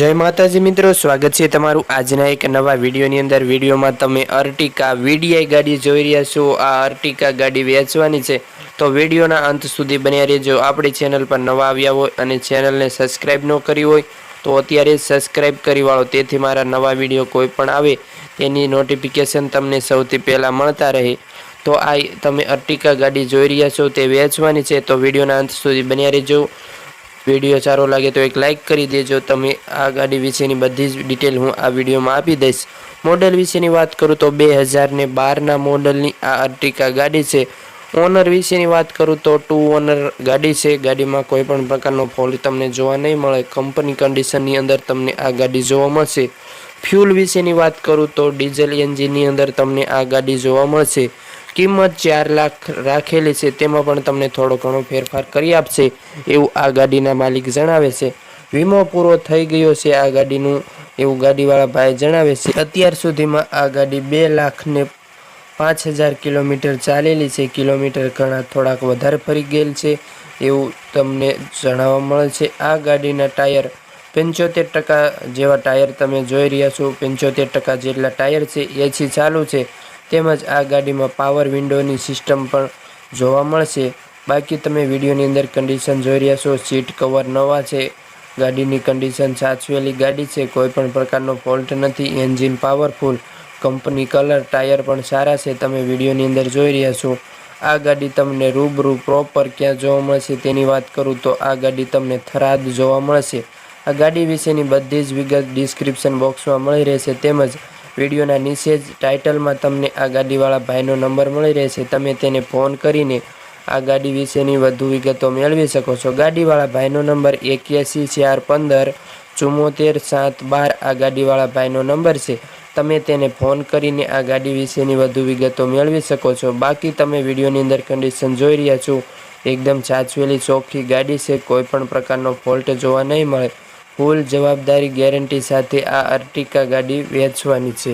જય માતાજી મિત્રો, સ્વાગત છે તમારું આજના એક નવા વિડીયોની અંદર. વિડીયોમાં તમે અર્ટિકા વીડીઆઈ ગાડી જોઈ રહ્યા છો. આ અર્ટિકા ગાડી વેચવાની છે. તો વિડીયોના અંત સુધી બન્યા રહેજો. આપણી ચેનલ પર નવા આવ્યા હોય અને ચેનલને સબસ્ક્રાઈબ ન કરી હોય, તો અત્યારે સબસ્ક્રાઈબ કરી વાળો. તેથી મારા નવા વીડિયો કોઈ પણ આવે, તેની નોટિફિકેશન તમને સૌથી પહેલાં મળતા રહે. તો આ તમે અર્ટિકા ગાડી જોઈ રહ્યા છો, તે વેચવાની છે. તો વિડીયોના અંત સુધી બન્યા રહેજો. વીડિયો સારો લાગે તો એક લાઇક કરી દેજો. તમે આ ગાડી વિશેની બધી જ ડિટેલ હું આ વિડીયોમાં આપી દઈશ. મોડલ વિશેની વાત કરું તો બે હજારને બારના મોડલની આ અર્ટિકા ગાડી છે. ઓનર વિશેની વાત કરું તો ટુ ઓનર ગાડી છે. ગાડીમાં કોઈ પણ પ્રકારનો ફોલ્ટ તમને જોવા નહીં મળે. કંપની કન્ડિશનની અંદર તમને આ ગાડી જોવા મળશે. ફ્યુલ વિશેની વાત કરું તો ડીઝલ એન્જિનની અંદર તમને આ ગાડી જોવા મળશે. કિંમત ચાર લાખ રાખેલી છે, તેમાં પણ તમને થોડો ઘણો ફેરફાર કરી આપશે, એવું આ ગાડીના માલિક જણાવે છે. વીમો પૂરો થઈ ગયો છે, આ ગાડીનું, એવું ગાડીવાળા ભાઈ જણાવે છે. અત્યાર સુધીમાં આ ગાડી બે લાખને પાંચ હજાર કિલોમીટર ચાલેલી છે. કિલોમીટર ઘણા થોડાક વધારે ફરી ગયેલ છે, એવું તમને જણાવવા મળે છે. આ ગાડીના ટાયર પંચોતેર ટકા જેવા ટાયર તમે જોઈ રહ્યા છો. પંચોતેર ટકા જેટલા ટાયર છે, એસી ચાલુ છે. તેમજ આ ગાડીમાં પાવર વિન્ડોની સિસ્ટમ પણ જોવા મળશે. બાકી તમે વિડીયોની અંદર કન્ડિશન જોઈ રહ્યા છો. સીટ કવર નવા છે. ગાડીની કન્ડિશન સાચવેલી ગાડી છે. કોઈ પણ પ્રકારનો ફોલ્ટ નથી. Engine powerful company colour tyre પણ સારા છે. તમે વિડીયોની અંદર જોઈ રહ્યા છો. આ ગાડી તમને રૂબરૂ પ્રોપર ક્યાં જોવા મળશે તેની વાત કરું તો આ ગાડી તમને થરાદ જોવા મળશે. આ ગાડી વિશેની બધી જ વિગત ડિસ્ક્રિપ્શન બોક્સમાં મળી રહેશે. તેમજ વિડીયોના નીચે જ ટાઇટલમાં તમને આ ગાડીવાળા ભાઈનો નંબર મળી રહેશે. તમે તેને ફોન કરીને આ ગાડી વિશેની વધુ વિગતો મેળવી શકો છો. ગાડીવાળા ભાઈનો નંબર એક્યાસી ચાર પંદર ચુમ્મોતેર સાત બાર આ ગાડીવાળા ભાઈનો નંબર છે. તમે તેને ફોન કરીને આ ગાડી વિશેની વધુ વિગતો મેળવી શકો છો. બાકી તમે વિડીયોની અંદર કન્ડિશન જોઈ રહ્યા છો. એકદમ સાચવેલી ચોખ્ખી ગાડી છે. કોઈ પણ પ્રકારનો ફોલ્ટ જોવા નહીં મળે. ફૂલ જવાબદારી ગેરંટી સાથે આ અર્ટિકા ગાડી વેચવાની છે.